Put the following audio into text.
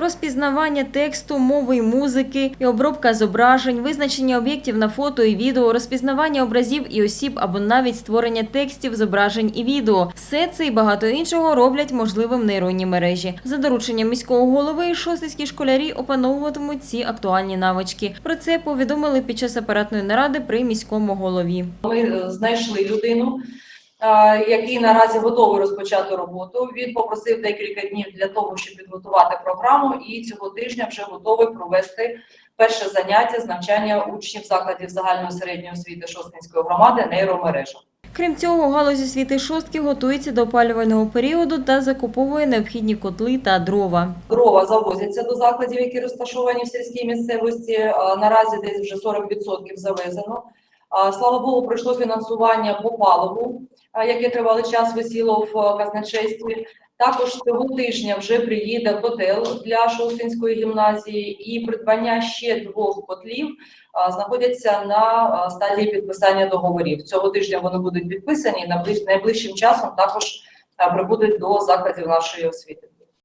Розпізнавання тексту, мови і музики, і обробка зображень, визначення об'єктів на фото і відео, розпізнавання образів і осіб або навіть створення текстів, зображень і відео. Все це і багато іншого роблять можливим нейронні мережі. За дорученням міського голови шостицькі школярі опановуватимуть ці актуальні навички. Про це повідомили під час апаратної наради при міському голові. Ми е, знайшли людину, який наразі готовий розпочати роботу. Він попросив декілька днів для того, щоб підготувати програму, і цього тижня вже готовий провести перше заняття з навчання учнів закладів загальної середньої освіти Шосткинської громади нейромережа. Крім цього, галузь освіти шостки готується до опалювального періоду та закуповує необхідні котли та дрова. Дрова завозяться до закладів, які розташовані в сільській місцевості. Наразі десь вже 40% завезено. Слава Богу, пройшло фінансування по паливу, яке тривалий час висіло в е, казначействі. Також цього тижня вже приїде котел для Шостинської гімназії і придбання ще двох котлів знаходяться на стадії підписання договорів. Цього тижня вони будуть підписані найближчим часом також прибудуть до закладів нашої освіти.